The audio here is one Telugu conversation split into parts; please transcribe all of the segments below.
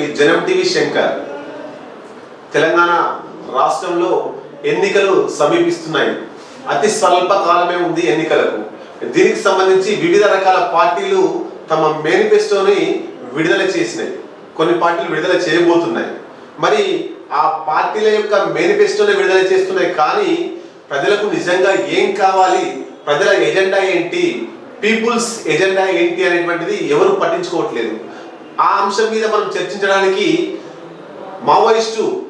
మీ జనం టీవీ శంకర్. తెలంగాణ రాష్ట్రంలో ఎన్నికలు సమీపిస్తున్నాయి. అతి స్వల్ప కాలమే ఉంది ఎన్నికలకు. దీనికి సంబంధించి వివిధ రకాల పార్టీలు తమ మేనిఫెస్టోని విడుదల చేసినాయి. కొన్ని పార్టీలు విడుదల చేయబోతున్నాయి. మరి ఆ పార్టీల యొక్క మేనిఫెస్టోని విడుదల చేస్తున్నాయి కానీ ప్రజలకు నిజంగా ఏం కావాలి? ప్రజల ఎజెండా ఏంటి? పీపుల్స్ ఎజెండా ఏంటి అనేటువంటిది ఎవరు పట్టించుకోవట్లేదు. ఆ అంశం మీద మనం చర్చించడానికి మావోయిస్టు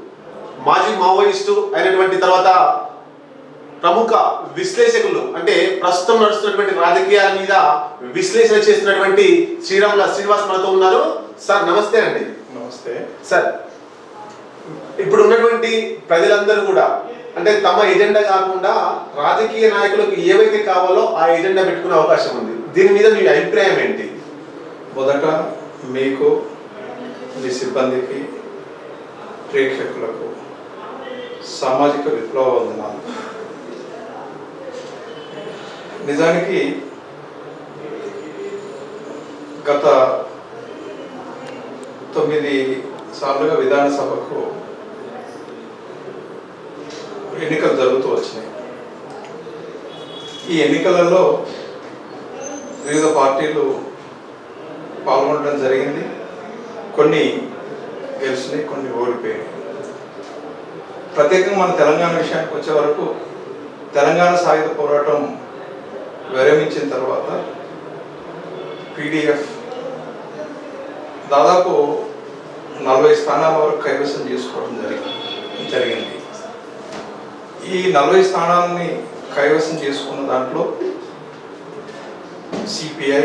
మాజీ మావోయిస్టు అయినటువంటి తర్వాత ప్రముఖ విశ్లేషకులు అంటే ప్రస్తుతం నడుస్తున్నటువంటి రాజకీయాల మీద విశ్లేషణ చేస్తున్నటువంటి శ్రీరాముల శ్రీనివాస్ మనతో ఉన్నారు. సార్ నమస్తే అండి. నమస్తే. సార్ ఇప్పుడు ఉన్నటువంటి ప్రజలందరూ కూడా అంటే తమ ఎజెండా కాకుండా రాజకీయ నాయకులకు ఏవైతే కావాలో ఆ ఎజెండా పెట్టుకునే అవకాశం ఉంది. దీని మీద మీ అభిప్రాయం ఏంటి? మొదట మీకు మీ సిబ్బందికి ప్రేక్షకులకు సామాజిక విప్లవ వందనాలు నిజానికి గత తొమ్మిది సార్లుగా విధానసభకు ఎన్నికలు జరుగుతూ వచ్చినాయి. ఈ ఎన్నికలలో వివిధ పార్టీలు పాల్గొనడం జరిగింది. కొన్ని గెలిచినాయి కొన్ని ఓడిపోయాయి ప్రత్యేకంగా మన తెలంగాణ విషయానికి వచ్చే వరకు తెలంగాణ సాయుధ పోరాటం విరమించిన తర్వాత పీడిఎఫ్ దాదాపు నలభై స్థానాల వరకు కైవసం చేసుకోవడం జరిగింది జరిగింది. ఈ నలభై స్థానాలని కైవసం చేసుకున్న దాంట్లో సిపిఐ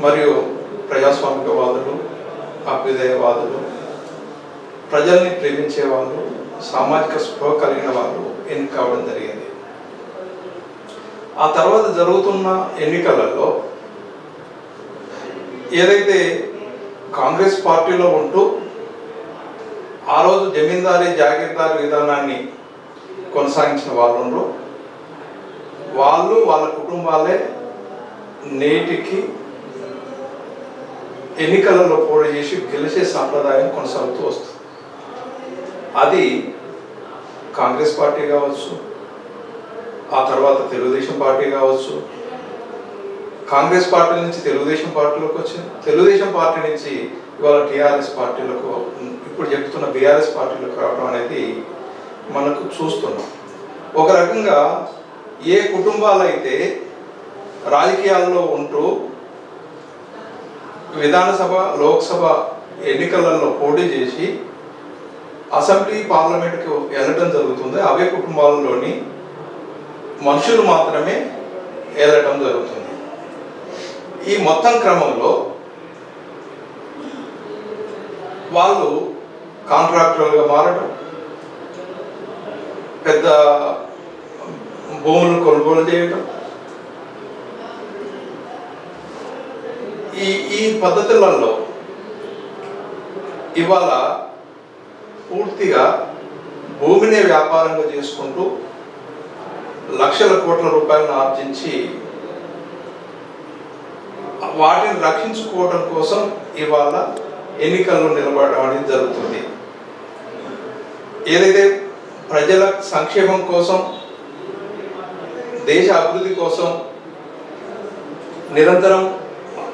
మరియు ప్రజాస్వామికవాదులు అభ్యుదయవాదులు ప్రజల్ని ప్రేమించే వాళ్ళు సామాజిక స్పృహ కలిగిన వాళ్ళు ఎన్నిక కావడం జరిగింది. ఆ తర్వాత జరుగుతున్న ఎన్నికలలో ఏదైతే కాంగ్రెస్ పార్టీలో ఉంటూ ఆ రోజు జమీందారీ జాగీర్దారీ విధానాన్ని కొనసాగించిన వాళ్ళు వాళ్ళు వాళ్ళ కుటుంబాలే నేటికి ఎన్నికలలో పోటీ చేసి గెలిచే సాంప్రదాయం కొనసాగుతూ వస్తుంది. అది కాంగ్రెస్ పార్టీ కావచ్చు ఆ తర్వాత తెలుగుదేశం పార్టీ కావచ్చు కాంగ్రెస్ పార్టీ నుంచి తెలుగుదేశం పార్టీలోకి వచ్చింది. తెలుగుదేశం పార్టీ నుంచి ఇవాళ టీఆర్ఎస్ పార్టీలకు ఇప్పుడు చెప్తున్న బీఆర్ఎస్ పార్టీలకు రావడం అనేది మనకు చూస్తున్నాం. ఒక రకంగా ఏ కుటుంబాలు అయితే రాజకీయాల్లో ఉంటూ విధానసభ లోక్సభ ఎన్నికలలో పోటీ చేసి అసెంబ్లీ పార్లమెంట్కి వెళ్ళటం జరుగుతుంది. అవే కుటుంబాలలోని మనుషులు మాత్రమే వెళ్ళటం జరుగుతుంది. ఈ మొత్తం క్రమంలో వాళ్ళు కాంట్రాక్టర్లుగా మారడం పెద్ద భూములు కొనుగోలు చేయడం ఈ ఈ పద్ధతులలో ఇవాళ పూర్తిగా భూమిని వ్యాపారంగా చేసుకుంటూ లక్షల కోట్ల రూపాయలను ఆర్జించి వాటిని రక్షించుకోవడం కోసం ఇవాళ ఎన్నికల్లో నిలబడడం అనేది జరుగుతుంది. ఏదైతే ప్రజల సంక్షేమం కోసం దేశ అభివృద్ధి కోసం నిరంతరం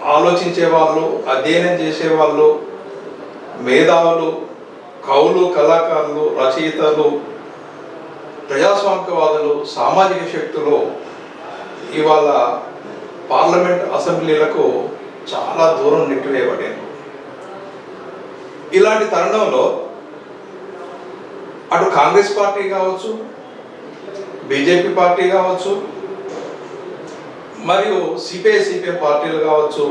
ఆలోచించే వాళ్ళు అధ్యయనం చేసే వాళ్ళు మేధావులు కవులు కళాకారులు రచయితలు ప్రజాస్వామికవాదులు సామాజిక శక్తులు ఇవాళ పార్లమెంట్ అసెంబ్లీలకు చాలా దూరం నెట్టివేయబడారు ఇలాంటి తరుణంలో అటు కాంగ్రెస్ పార్టీ కావచ్చు బీజేపీ పార్టీ కావచ్చు మరియు సిపిఐ సిపిఐ పార్టీలు కావచ్చు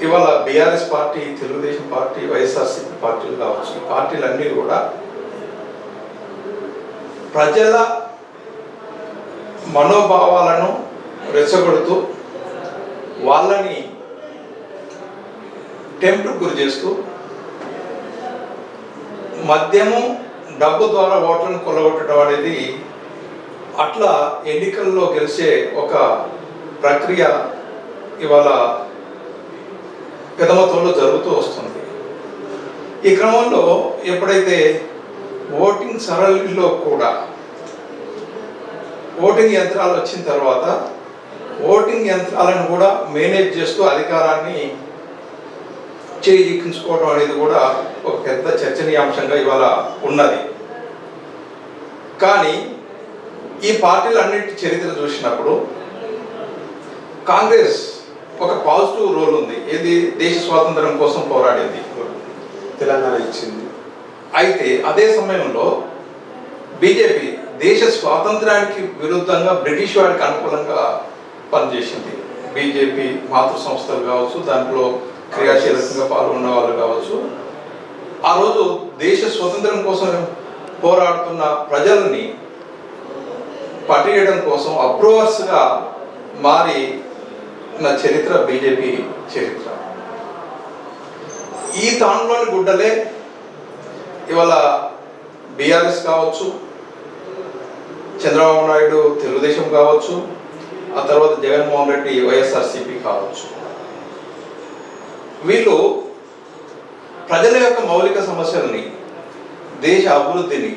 ఇవాళ BRS party Telugu Desam party YSRCP పార్టీలు కావచ్చు ఈ పార్టీలన్నీ కూడా ప్రజల మనోభావాలను రెచ్చగొడుతూ వాళ్ళని టెంప్ట్ గురి చేస్తూ మద్యము డబ్బు ద్వారా ఓట్లను కొల్లగొట్టడం అనేది అట్లా ఎన్నికల్లో గెలిచే ఒక ప్రక్రియ ఇవాళ పెదమతంలో జరుగుతూ వస్తుంది. ఈ క్రమంలో ఎప్పుడైతే ఓటింగ్ సరళిలో కూడా ఓటింగ్ యంత్రాలు వచ్చిన తర్వాత ఓటింగ్ యంత్రాలను కూడా మేనేజ్ చేస్తూ అధికారాన్ని చేయించుకోవడం అనేది కూడా ఒక పెద్ద చర్చనీయాంశంగా ఇవాళ ఉన్నది. కానీ ఈ పార్టీలన్నిటి చరిత్ర చూసినప్పుడు కాంగ్రెస్ ఒక పాజిటివ్ రోల్ ఉంది. ఏది? దేశ స్వాతంత్రం కోసం పోరాడింది. తెలంగాణ ఇచ్చింది. అయితే అదే సమయంలో బీజేపీ దేశ స్వాతంత్రానికి విరుద్ధంగా బ్రిటిష్ వారికి అనుకూలంగా పనిచేసింది. బీజేపీ మాతృ సంస్థలు కావచ్చు దాంట్లో క్రియాశీలకంగా పాల్గొన్న వాళ్ళు కావచ్చు. ఆ రోజు దేశ స్వతంత్రం కోసం పోరాడుతున్న ప్రజల్ని పట్టేయడం కోసం అప్రూవర్స్గా మారి నా చరిత్ర బీజేపీ చరిత్ర. ఈ తానులోని గుడ్డలే ఇవాళ బీఆర్ఎస్ కావచ్చు చంద్రబాబు నాయుడు తెలుగుదేశం కావచ్చు ఆ తర్వాత జగన్మోహన్ రెడ్డి వైఎస్ఆర్సీపీ కావచ్చు. వీళ్ళు ప్రజల యొక్క మౌలిక సమస్యల్ని దేశ అభివృద్ధిని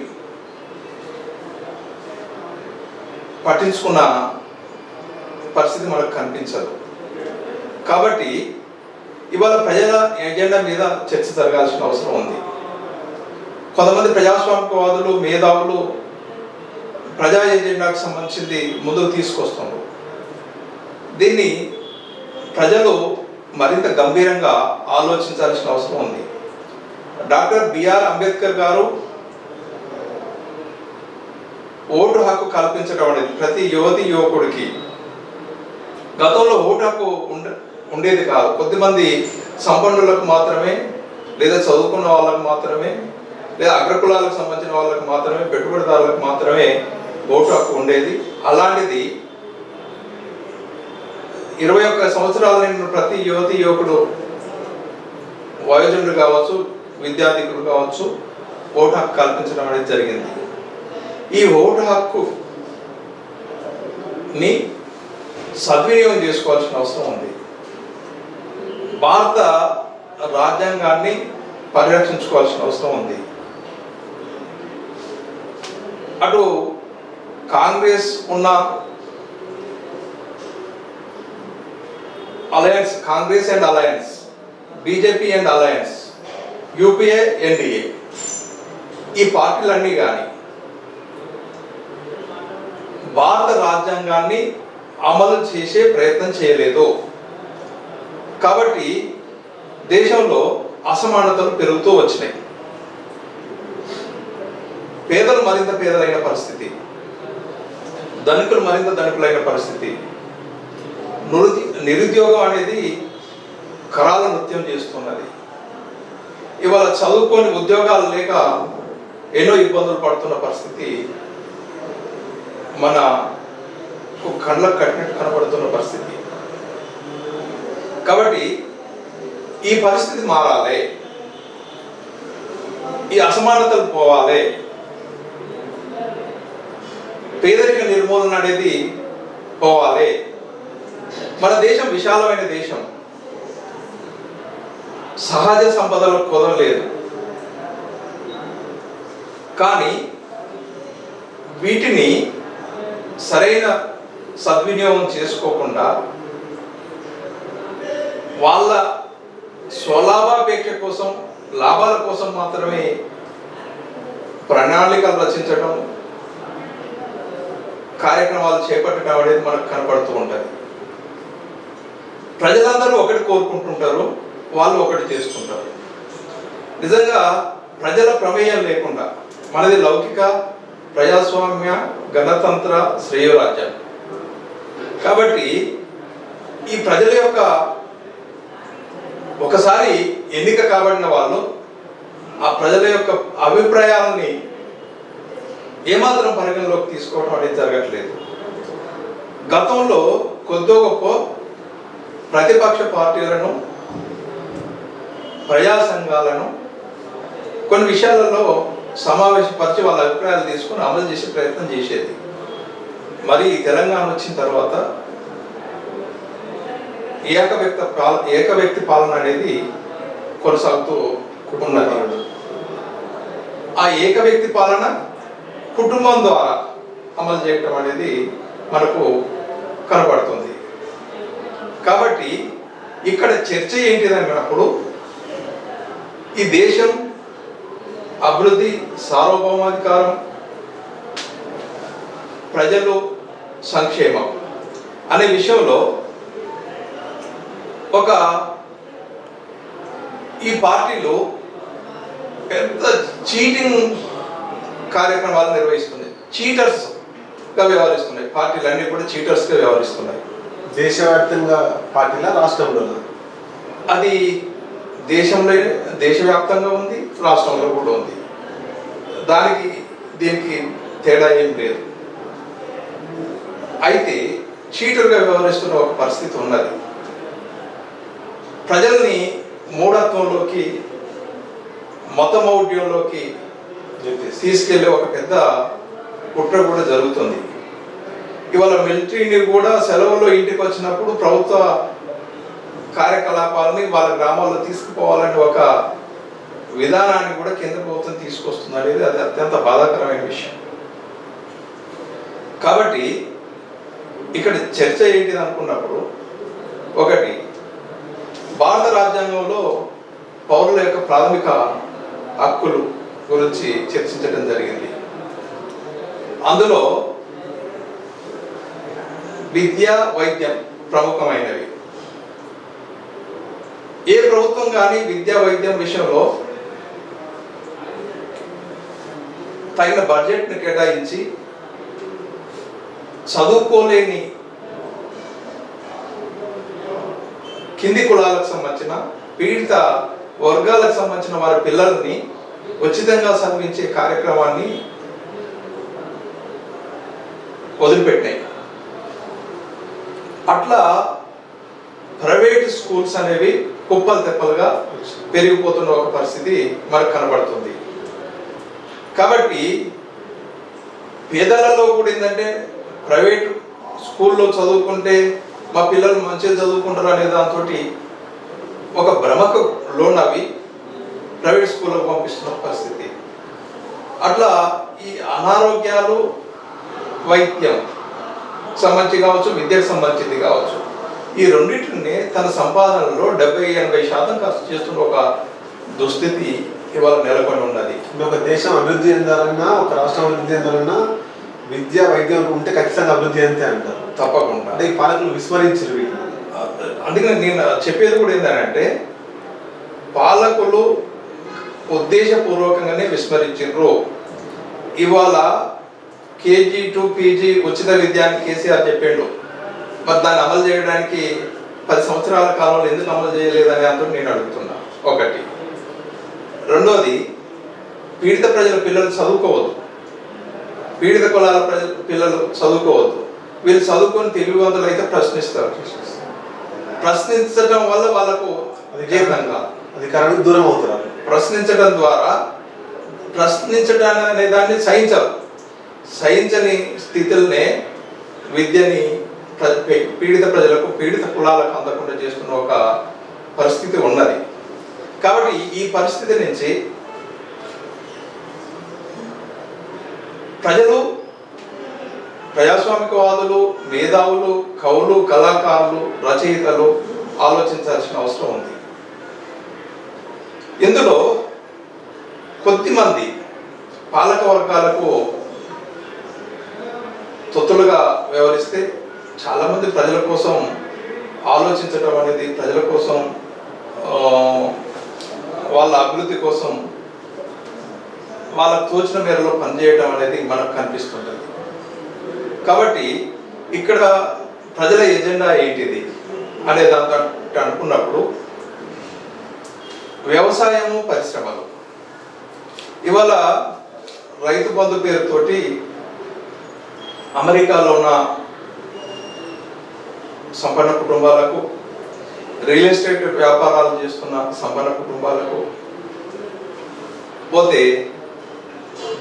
పట్టించుకున్న పరిస్థితి మనకు కనిపించదు. కాబట్టి ఇవాళ ప్రజల ఎజెండా మీద చర్చ జరగాల్సిన అవసరం ఉంది. కొంతమంది ప్రజాస్వామికవాదులు మేధావులు ప్రజా ఎజెండాకు సంబంధించింది ముందుకు తీసుకొస్తున్నారు. దీన్ని ప్రజలు మరింత గంభీరంగా ఆలోచించాల్సిన అవసరం ఉంది. డాక్టర్ బిఆర్ అంబేద్కర్ గారు ఓటు హక్కు కల్పించడం అనేది ప్రతి యువతి యువకుడికి గతంలో ఓటు హక్కు ఉండ ఉండేది కాదు. కొద్దిమంది సంపన్నులకు మాత్రమే లేదా చదువుకున్న వాళ్ళకు మాత్రమే లేదా అగ్రకులాలకు సంబంధించిన వాళ్ళకు మాత్రమే పెట్టుబడిదారులకు మాత్రమే ఓటు హక్కు ఉండేది. అలాంటిది ఇరవై ఒక్క సంవత్సరాల నిండిన ప్రతి యువతి యువకుడు వయోజనుడు కావచ్చు విద్యార్థికులు కావచ్చు ఓటు హక్కు కల్పించడం అనేది జరిగింది. ఈ ఓటు హక్కు ని సద్వినియోగం చేసుకోవాల్సిన అవసరం ఉంది. భారత రాజ్యాంగాన్ని పరిరక్షించుకోవాల్సిన అవసరం ఉంది. అటు కాంగ్రెస్ ఉన్న alliance Congress and alliance BJP and alliance UPA NDA ఈ పార్టీలన్నీ కానీ భారత రాజ్యాంగాన్ని అమలు చేసే ప్రయత్నం చేయలేదు. కాబట్టి దేశంలో అసమానతలు పెరుగుతూ వచ్చినాయి. పేదలు మరింత పేదలైన పరిస్థితి. ధనికులు మరింత ధనికులైన పరిస్థితి. నిరుద్య నిరుద్యోగం అనేది కరాల నృత్యం చేస్తున్నది. ఇవాళ చదువుకొని ఉద్యోగాలు లేక ఎన్నో ఇబ్బందులు పడుతున్న పరిస్థితి మన కళ్ళకు కట్టినట్టు కనబడుతున్న పరిస్థితి. కాబట్టి ఈ పరిస్థితి మారాలి. ఈ అసమానతలు పోవాలి. పేదరిక నిర్మూలన అనేది పోవాలి. మన దేశం విశాలమైన దేశం. సహజ సంపదలు కుదరలేదు. కానీ వీటిని సరైన సద్వినియోగం చేసుకోకుండా వాళ్ళ స్వలాభాపేక్ష కోసం లాభాల కోసం మాత్రమే ప్రణాళికలు రచించడం కార్యక్రమాలు చేపట్టడం అనేది మనకు కనపడుతూ ఉంటుంది. ప్రజలందరూ ఒకటి కోరుకుంటుంటారు వాళ్ళు ఒకటి చేసుకుంటారు నిజంగా ప్రజల ప్రమేయం లేకుండా మనది లౌకిక ప్రజాస్వామ్య గణతంత్ర శ్రేయరాజ్యం కాబట్టి ఈ ప్రజల యొక్క ఒకసారి ఎన్నిక కాబడిన వాళ్ళు ఆ ప్రజల యొక్క అభిప్రాయాలని ఏమాత్రం పరిగణలోకి తీసుకోవడం అనేది జరగట్లేదు. గతంలో కొద్దో గొప్ప ప్రతిపక్ష పార్టీలను ప్రజా సంఘాలను కొన్ని విషయాలలో సమావేశపరిచి వాళ్ళ అభిప్రాయాలు తీసుకొని అమలు చేసే ప్రయత్నం చేసేది. మరి తెలంగాణ వచ్చిన తర్వాత ఏక వ్యక్తి పాలన ఏక వ్యక్తి పాలన అనేది కొనసాగుతూ ఉన్నది ఆ ఏక వ్యక్తి పాలన కుటుంబం ద్వారా అమలు చేయటం అనేది మనకు కనబడుతుంది. కాబట్టి ఇక్కడ చర్చ ఏంటిది అన్నప్పుడు ఈ దేశం అభివృద్ధి సార్వభౌమాధికారం ప్రజలు సంక్షేమం అనే విషయంలో ఒక ఈ పార్టీలు పెద్ద చీటింగ్ కార్యక్రమాలు నిర్వహిస్తుంది చీటర్స్గా వ్యవహరిస్తున్నాయి. పార్టీలు అన్ని కూడా చీటర్స్గా వ్యవహరిస్తున్నాయి. దేశవ్యాప్తంగా పార్టీల రాష్ట్రంలో అది దేశంలో దేశవ్యాప్తంగా ఉంది రాష్ట్రంలో కూడా ఉంది. దానికి దీనికి తేడా ఏం లేదు. అయితే చీటర్గా వ్యవహరిస్తున్న ఒక పరిస్థితి ఉన్నది. ప్రజల్ని మూఢత్వంలోకి మతమౌఢ్యంలోకి తీసుకెళ్ళే ఒక పెద్ద కుట్ర కూడా జరుగుతుంది. ఇవాళ మిలిటరీని కూడా సెలవులో ఇంటికి వచ్చినప్పుడు ప్రభుత్వ కార్యకలాపాలని వాళ్ళ గ్రామాల్లో తీసుకుపోవాలని ఒక విధానాన్ని కూడా కేంద్ర ప్రభుత్వం తీసుకొస్తుంది అనేది అది అత్యంత బాధాకరమైన విషయం. కాబట్టి ఇక్కడ చర్చ ఏంటిది అనుకున్నప్పుడు ఒకటి భారత రాజ్యాంగంలో పౌరుల యొక్క ప్రాథమిక హక్కులు గురించి చర్చించడం జరిగింది. అందులో విద్య వైద్యం ప్రముఖమైనవి. ఏ ప్రభుత్వం కానీ విద్యా వైద్యం విషయంలో తగిన బడ్జెట్ను కేటాయించి చదువుకోలేని కింది కులాలకు సంబంధించిన పీడిత వర్గాలకు సంబంధించిన వారి పిల్లల్ని ఉచితంగా చదివించే కార్యక్రమాన్ని వదిలిపెట్టాయి అట్లా ప్రైవేట్ స్కూల్స్ అనేవి కుప్పలు తెప్పలుగా పెరిగిపోతున్న ఒక పరిస్థితి మనకు కనబడుతుంది. కాబట్టి పేదలలో కూడా ఏంటంటే ప్రైవేట్ స్కూల్లో చదువుకుంటే మా పిల్లలు మంచిగా చదువుకుంటారు అనే దాంతో ఒక భ్రమకు లోనవి ప్రైవేట్ స్కూళ్ళకు పంపిస్తున్న పరిస్థితి. అట్లా ఈ అనారోగ్యాలు వైద్యం సంబంధించి కావచ్చు విద్యకు సంబంధించింది కావచ్చు ఈ రెండింటిని తన సంపాదనలో డెబ్బై ఎనభై శాతం ఖర్చు చేస్తున్న ఒక దుస్థితి ఇవాళ నెలకొని ఉన్నది. ఒక దేశం అభివృద్ధి చెందాలన్నా ఒక రాష్ట్రం అభివృద్ధి చెందాలన్నా విద్య వైద్యం ఉంటే ఖచ్చితంగా అభివృద్ధి అంతే అంటారు. తప్పకుండా. అంటే ఈ పాలకులు విస్మరించారు అందుకని నేను చెప్పేది కూడా ఏంటంటే పాలకులు ఉద్దేశపూర్వకంగానే విస్మరించారు. ఇవాళ కేజీ టు పీజీ ఉచిత విద్య అని కేసీఆర్ చెప్పిండు. మరి దాన్ని అమలు చేయడానికి పది సంవత్సరాల కాలంలో ఎందుకు అమలు చేయలేదని అంటూ నేను అడుగుతున్నా. ఒకటి. రెండోది పీడిత ప్రజల పిల్లలు చదువుకోవద్దు. పీడిత కులాల ప్రజల పిల్లలు చదువుకోవద్దు. వీళ్ళు చదువుకొని తెలివివంతులు అయితే ప్రశ్నిస్తారు. ప్రశ్నించడం వల్ల వాళ్ళకు కాదు. అధికారానికి దూరం అవుతున్నారు ప్రశ్నించడం ద్వారా ప్రశ్నించడం అనే దాన్ని సహించరు. సహించని స్థితులనే విద్యని పీడిత ప్రజలకు పీడిత కులాలకు అందకుండా చేస్తున్న ఒక పరిస్థితి ఉన్నది. కాబట్టి ఈ పరిస్థితి నుంచి ప్రజలు ప్రజాస్వామికవాదులు మేధావులు కవులు కళాకారులు రచయితలు ఆలోచించాల్సిన అవసరం ఉంది. ఇందులో కొద్దిమంది పాలక వర్గాలకు తొత్తులుగా వ్యవహరిస్తే చాలామంది ప్రజల కోసం ఆలోచించడం అనేది ప్రజల కోసం వాళ్ళ అభివృద్ధి కోసం వాళ్ళకు తోచిన మేరలో పనిచేయడం అనేది మనకు కనిపిస్తుంటుంది. కాబట్టి ఇక్కడ ప్రజల ఎజెండా ఏంటిది అనే దాంతో అనుకున్నప్పుడు వ్యవసాయము పరిశ్రమలు. ఇవాళ రైతు బంధు పేరుతోటి అమెరికాలో ఉన్న సంపన్న కుటుంబాలకు రియల్ ఎస్టేట్ వ్యాపారాలు చేస్తున్న సంపన్న కుటుంబాలకు పోతే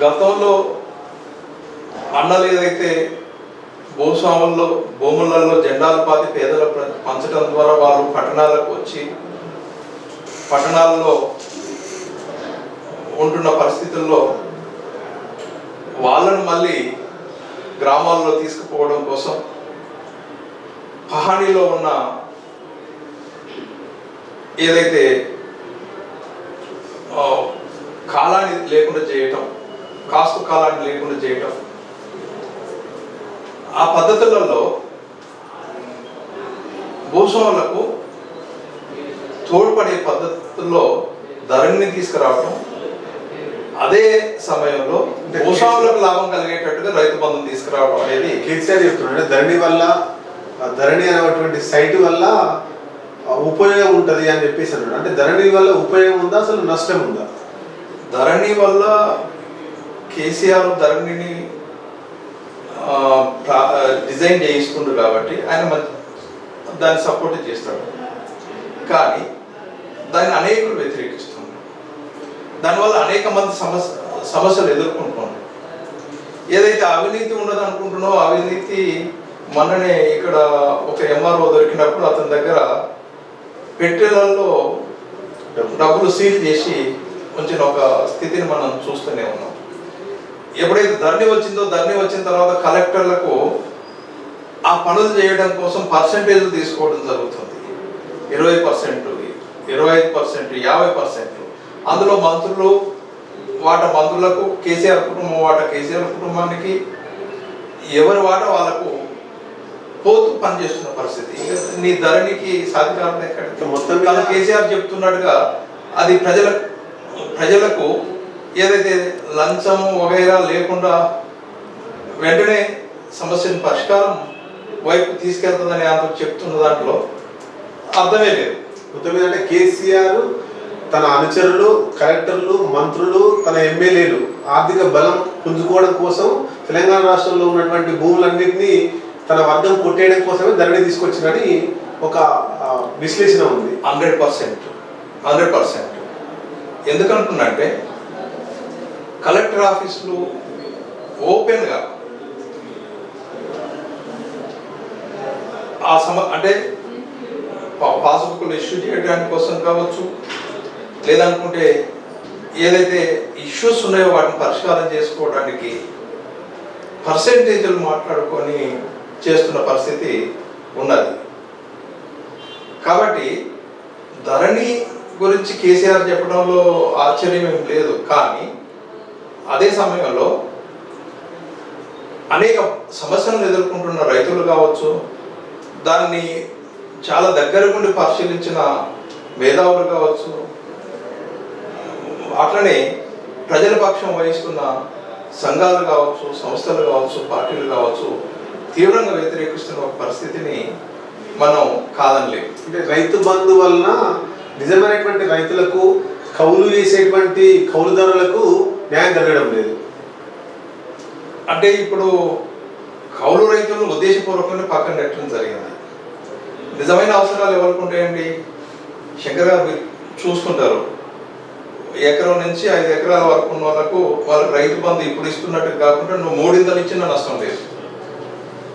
గతంలో అన్నలు ఏదైతే భూస్వాముల్లో భూములలో జెండాలు పాతి పేదల పంచడం ద్వారా వాళ్ళు పట్టణాలకు వచ్చి పట్టణాల్లో ఉంటున్న పరిస్థితుల్లో వాళ్ళను మళ్ళీ గ్రామాల్లో తీసుకుపోవడం కోసం పహాణిలో ఉన్న ఏదైతే కాలాన్ని లేకుండా చేయటం కాస్తు కాలాన్ని లేకుండా చేయటం ఆ పద్ధతులలో భూస్వాములకు తోడ్పడే పద్ధతుల్లో ధరణిని తీసుకురావటం అదే సమయంలో భూస్వాములకు లాభం కలిగేటట్టుగా రైతు బంధం తీసుకురావడం అనేది కేసీఆర్ చెప్తున్నాడు ధరణి వల్ల ధరణి అనేటువంటి సైట్ వల్ల ఉపయోగం ఉంటుంది అని చెప్పేసి అన్నాడు. అంటే ధరణి వల్ల ఉపయోగం ఉందా అసలు నష్టం ఉందా? ధరణి వల్ల కేసీఆర్ ధరణిని ప్రా- డిజైన్ చేయిస్తుండ్రు కాబట్టి ఆయన దాన్ని సపోర్ట్ చేస్తాడు. కానీ దాన్ని అనేకులు వ్యతిరేకిస్తున్నారు. దానివల్ల అనేక మంది సమస్య సమస్యలు ఎదుర్కొంటున్నారు. ఏదైతే అవినీతి ఉండదు అనుకుంటున్నావో అవినీతి మొన్ననే ఇక్కడ ఒక ఎంఆర్ఓ దొరికినప్పుడు అతని దగ్గర పెట్టెలలో డబ్బులు సీల్ చేసి ఉంచిన ఒక స్థితిని మనం చూస్తూనే ఉన్నాం. ఎప్పుడైతే ధరణి వచ్చిందో ధరణి వచ్చిన తర్వాత కలెక్టర్లకు ఆ పనులు చేయడం కోసం పర్సంటేజ్ తీసుకోవడం జరుగుతుంది. ఇరవై పర్సెంట్ ఇరవై ఐదు పర్సెంట్ యాభై పర్సెంట్. అందులో మంత్రులు వాట మంత్రులకు కేసీఆర్ కుటుంబం వాట కేసీఆర్ కుటుంబానికి ఎవరి వాట వాళ్ళకు పోతూ పనిచేస్తున్న పరిస్థితి. నీ ధరణికి సాధికారం ఎక్కడ? మొత్తం కానీ కేసీఆర్ చెప్తున్నట్టుగా అది ప్రజల ప్రజలకు ఏదైతే లంచం వగైరా లేకుండా వెంటనే సమస్యను పరిష్కారం వైపు తీసుకెళ్తుందని అంత చెప్తున్న దాంట్లో అర్థమే లేదు. మొత్తం మీద అంటే కేసీఆర్ తన అనుచరులు కలెక్టర్లు మంత్రులు తన ఎమ్మెల్యేలు ఆర్థిక బలం పుంజుకోవడం కోసం తెలంగాణ రాష్ట్రంలో ఉన్నటువంటి భూములన్నింటినీ తన వర్గం కొట్టేయడం కోసమే ధరణి తీసుకొచ్చిందని ఒక విశ్లేషణ ఉంది. Hundred percent. Hundred percent. ఎందుకంటున్నంటే collector ఆఫీసులు ఓపెన్గా ఆ సమ అంటే పా- పాస్బుక్లు ఇష్యూ చేయడానికి కోసం కావచ్చు లేదనుకుంటే ఏదైతే ఇష్యూస్ ఉన్నాయో వాటిని పరిష్కారం చేసుకోవడానికి పర్సెంటేజ్లు మాట్లాడుకొని చేస్తున్న పరిస్థితి ఉన్నది. కాబట్టి ధరణి గురించి కేసీఆర్ చెప్పడంలో ఆశ్చర్యం ఏం లేదు. కానీ అదే సమయంలో అనేక సమస్యలను ఎదుర్కొంటున్న రైతులు కావచ్చు దాన్ని చాలా దగ్గర నుండి పరిశీలించిన మేధావులు కావచ్చు అట్లనే ప్రజల పక్షం వహిస్తున్న సంఘాలు కావచ్చు సంస్థలు కావచ్చు పార్టీలు కావచ్చు తీవ్రంగా వ్యతిరేకిస్తున్న ఒక పరిస్థితిని మనం కాదనలేము అంటే రైతు బంధు వలన నిజమైనటువంటి రైతులకు కౌలు వేసేటువంటి కౌలుదారులకు న్యాయం జరగడం లేదు. అంటే ఇప్పుడు కౌలు రైతులను ఉద్దేశపూర్వకంగా పక్కన పెట్టడం జరిగింది. నిజమైన అవసరాలు ఎవరికి ఉంటాయండి శంకర్ గారు మీరు చూస్తుంటారు ఎకరం నుంచి ఐదు ఎకరాల వరకు ఉన్న వాళ్ళకు వాళ్ళకి రైతు బంధు ఇప్పుడు ఇస్తున్నట్టు కాకుండా నువ్వు మూడింతలు ఇచ్చినా నష్టం లేదు.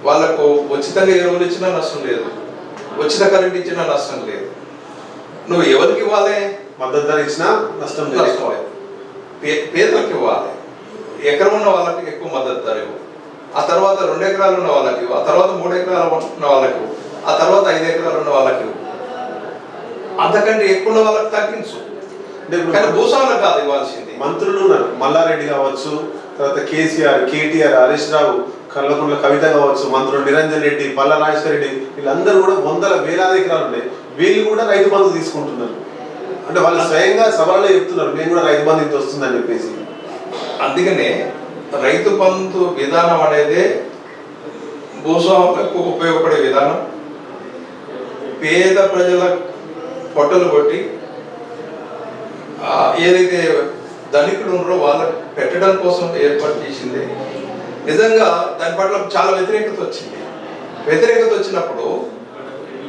వాళ్ళకు ఉచితంగా ఎరువులు ఇచ్చినా నష్టం లేదు. ఉచిత కరెంట్ ఇచ్చినా నష్టం లేదు. నువ్వు ఎవరికి ఇవ్వాలి? మద్దతు ధర ఇచ్చినా నష్టం లేదు. పేదలకు ఇవ్వాలి. ఎకరం ఉన్న వాళ్ళకి ఎక్కువ మద్దతు ధర ఇవ్వు. ఆ తర్వాత రెండు ఎకరాలు ఉన్న వాళ్ళకి ఆ తర్వాత మూడు ఎకరాలు ఉన్న వాళ్ళకి ఆ తర్వాత ఐదు ఎకరాలు ఉన్న వాళ్ళకి అంతకంటే ఎక్కువ ఉన్న వాళ్ళకి తగ్గించు. కానీ భూస్వాములకు కాదు ఇవ్వాల్సింది. మంత్రులు ఉన్నారు. మల్లారెడ్డి కావచ్చు తర్వాత కేసీఆర్ కేటీఆర్ హరీష్ రావు కల్వకుంట్ల కవిత కావచ్చు మంత్రులు నిరంజన్ రెడ్డి పల్ల రాజేశ్వర రెడ్డి వీళ్ళందరూ కూడా వందల వేలాది ఎకరాలు ఉన్నాయి వీళ్ళు కూడా రైతు బంధు తీసుకుంటున్నారు. అంటే వాళ్ళు స్వయంగా సభలలో చెప్తున్నారు మేము కూడా రైతు బంధు ఇంత వస్తుందని చెప్పేసి. అందుకనే రైతు బంధు విధానం అనేది భూస్వాములకు ఉపయోగపడే విధానం. పేద ప్రజల పొట్టలు కొట్టి ఏదైతే ధనికులు ఉన్నారో వాళ్ళకి పెట్టడం కోసం ఏర్పాటు చేసింది నిజంగా దాని పట్ల చాలా వ్యతిరేకత వచ్చింది. వ్యతిరేకత వచ్చినప్పుడు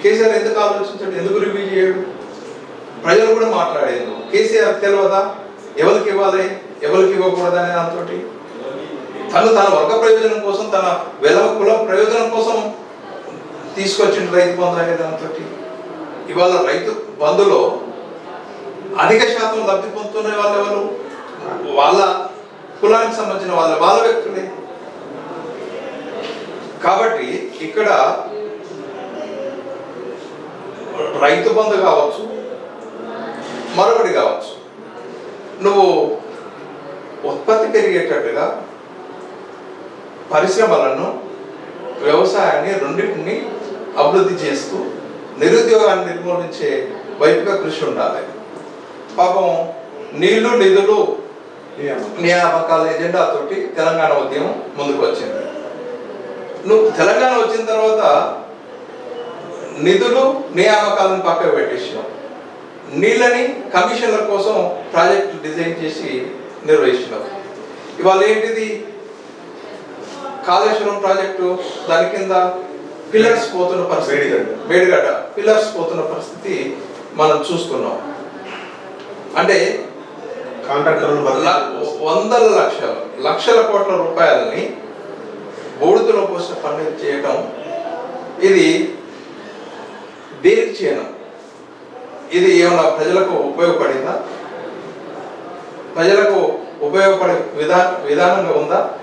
కేసీఆర్ ఎందుకు ఆలోచించాడు? ఎందుకు రివ్యూ చేయడు? ప్రజలు కూడా మాట్లాడేందు కేసీఆర్ తెలియదా? ఎవరికి ఇవ్వాలి? ఎవరికి ఇవ్వకూడదు అనే దాంతో తను తన వర్గ ప్రయోజనం కోసం తన వెలవ కుల ప్రయోజనం కోసం తీసుకొచ్చిన రైతు బంధు అనే దాంతో ఇవాళ రైతు బంధులో అధిక శాతం లబ్ధి పొందుతున్న వాళ్ళు ఎవరు? వాళ్ళ కులానికి సంబంధించిన వాళ్ళ వాళ్ళ వ్యక్తులే. కాబట్టి ఇక్కడ రైతు బంధు కావచ్చు మరొకటి కావచ్చు. నువ్వు ఉత్పత్తి పెరిగేటట్టుగా పరిశ్రమలను వ్యవసాయాన్ని రెండింటిని అభివృద్ధి చేస్తూ నిరుద్యోగాన్ని నిర్మూలించే వైపుగా కృషి ఉండాలి. పాపం నీళ్ళు నిధులు నియామకాల ఎజెండాతోటి తెలంగాణ ఉద్యమం ముందుకు వచ్చింది నువ్వు తెలంగాణ వచ్చిన తర్వాత నిధులు నియామకాలను పక్కకు పెట్టేసినావు. నీళ్ళని కమిషన్ల కోసం ప్రాజెక్టు డిజైన్ చేసి నిర్వహించినావు ఇవాళ ఏంటిది? కాళేశ్వరం ప్రాజెక్టు దాని కింద పిల్లర్స్ పోతున్న పరిస్థితి. మేడిగడ్డ. మేడిగడ్డ. పిల్లర్స్ పోతున్న పరిస్థితి మనం చూస్తున్నాం. అంటే వందల లక్షల లక్షల కోట్ల రూపాయలని బూడిదలో పోసిన పనులు చేయటం ఇది దేనికి చేయడం. ఇది ఏమైనా ప్రజలకు ఉపయోగపడిందా? ప్రజలకు ఉపయోగపడే విధా విధానంగా ఉందా?